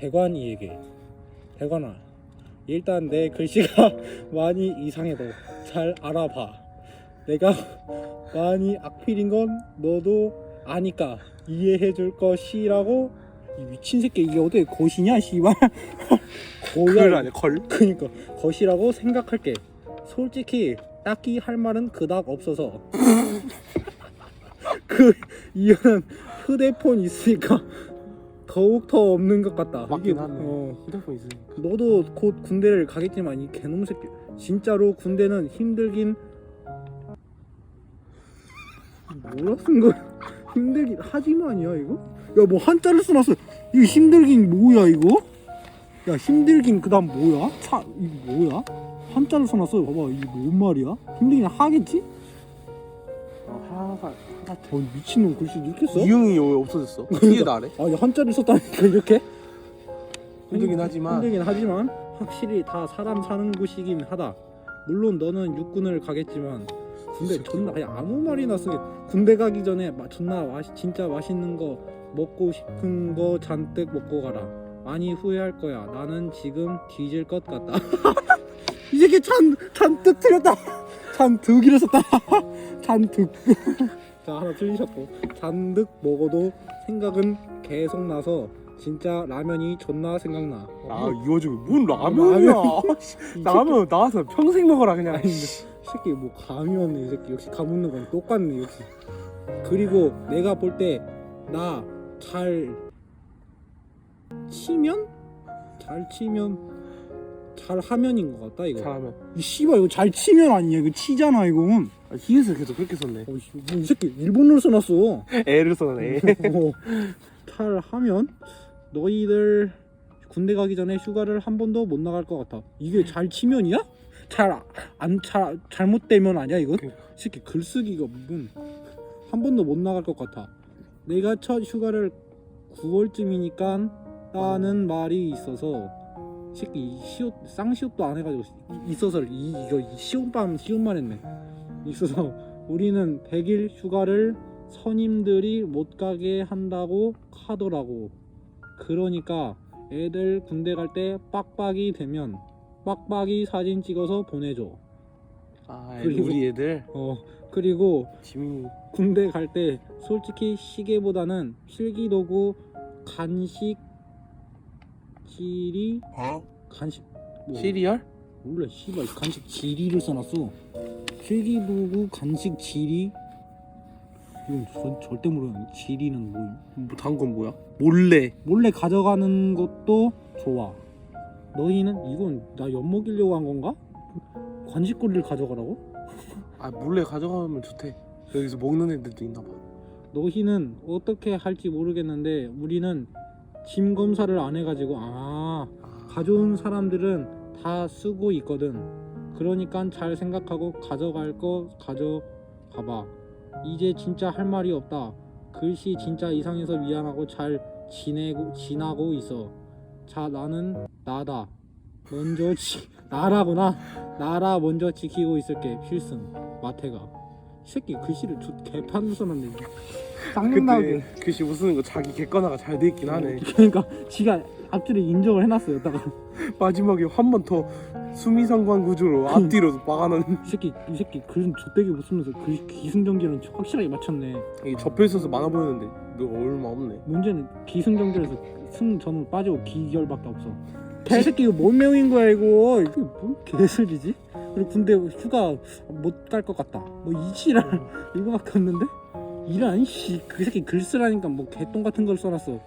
대관이에게. 대관아 일단 내 글씨가 많이 이상해도 잘 알아봐. 내가 많이 악필인 건 너도 아니까 이해해 줄 것이라고. 이 미친 새끼 이게 어떻게 것이냐 씨발. 글 거야 아니야 걸? 그니까. 것이라고 생각할게. 솔직히 딱히 할 말은 그닥 없어서. 그 이유는 휴대폰 있으니까 더욱 더 없는 것 같다. 맞긴 이게, 하네. 어, 휴대폰 있으니 너도 곧 군대를 가겠지만 이 개놈 새끼. 진짜로 군대는 힘들긴 뭐라 쓴 거야? 힘들긴 하지만이야 이거? 야 뭐 한자를 써놨어. 이거 힘들긴 뭐야 이거? 야 힘들긴 그다음 뭐야? 차 이거 뭐야? 한자를 써놨어. 봐봐 이게 뭔 말이야? 힘들긴 하겠지 아, 하가 어 미친놈 글씨 이렇게 써 이응이 왜 없어졌어? 뒤에 나래? 아니 한자를 썼다니까 이렇게 힘들긴 하지만 힘들긴 하지만 확실히 다 사람 사는 곳이긴 하다. 물론 너는 육군을 가겠지만 군대 새끼가. 존나 그냥 아무 말이나 쓰게 군대 가기 전에 마, 존나 맛 진짜 맛있는 거 먹고 싶은 거 잔뜩 먹고 가라. 많이 후회할 거야. 나는 지금 뒤질 것 같다. 이 새끼 잔 잔뜩 틀렸다. 잔득이라 썼다. 잔득. 자 하나 틀리셨고 잔뜩 먹어도 생각은 계속 나서 진짜 라면이 존나 생각나. 아이 와중에 뭔 라면이야 이 라면 나와서 평생 먹어라 그냥 아니, 새끼 뭐 감이 없네 이 새끼 역시 감 없는 건 똑같네 역시 그리고 내가 볼 때 나 잘 치면 잘 치면 잘 하면인 것 같다 이거 잘하면 이 씨발 이거 잘 치면 아니야 이거 치잖아 이건 아, 히읗을 계속 그렇게 썼네 어, 씨, 뭐이 새끼 일본어로 써놨어 애를 써네 어, 잘 하면 너희들 군대 가기 전에 휴가를 한 번도 못 나갈 것 같아. 이게 잘 치면이야? 잘 안 잘 잘못되면 아니야 이거? 그러니까. 새끼 글쓰기가 무슨 한 번도 못 나갈 것 같아. 내가 첫 휴가를 9월쯤이니까 따는 말이 있어서 새끼 이 시옷 쌍시옷도 안 해가지고 이- 있어서 이 이거 이 시옷밤 시옷만 했네. 있어서 우리는 100일 휴가를 선임들이 못 가게 한다고 하더라고. 그러니까 애들 군대 갈 때 빡빡이 되면 빡빡이 사진 찍어서 보내줘. 아 그리고- 우리 애들 어 그리고 지민이 군대 갈 때 솔직히 시계보다는 필기도구 간식 지리 간식 뭐, 시리얼? 몰라 씨발 간식 지리를 써놨어. 필기도구 간식 지리 이건 전, 절대 모르는 지리는 뭐뭐 다음 건 뭐야? 몰래 몰래 가져가는 것도 좋아. 너희는 이건 나 엿먹이려고 한 건가? 관식거리를 가져가라고? 아 몰래 가져가면 좋대 여기서 먹는 애들도 있나 봐 너희는 어떻게 할지 모르겠는데 우리는 짐 검사를 안 해가지고 아 아, 가져온 사람들은 다 쓰고 있거든. 그러니까 잘 생각하고 가져갈 거 가져가봐. 이제 진짜 할 말이 없다. 글씨 진짜 이상해서 미안하고 잘 지내고 지나고 있어. 자 나는 나다. 먼저 지 나라구나. 나라 먼저 지키고 있을게. 필승 마태가. 이 새끼 글씨를 저 개판 써놨네. 쌍욕나게. 그때 글씨 못 쓰는 거 자기 객관화가 잘 돼 있긴 하네 그러니까 지가 앞줄에 인정을 해놨어요. 여기다가. 마지막에 한 번 더 수미상관 구조로 앞뒤로 막아놓은 이 새끼 이 새끼 글은 좆되게 못 쓰면서 글 기승전결은 확실하게 맞췄네. 이게 접혀 있어서 많아 보이는데 너 얼마 없네 문제는 기승전결에서 승 전은 빠지고 기결밖에 없어. 개새끼 이거 뭔 내용인 거야 이거? 이게 뭔 개소리지? 그리고 군대 휴가 못 갈 것 같다. 뭐 이지랄 이거밖에 없는데? 이란 씨그 새끼 글 쓰라니까 뭐 개똥 같은 걸 써놨어.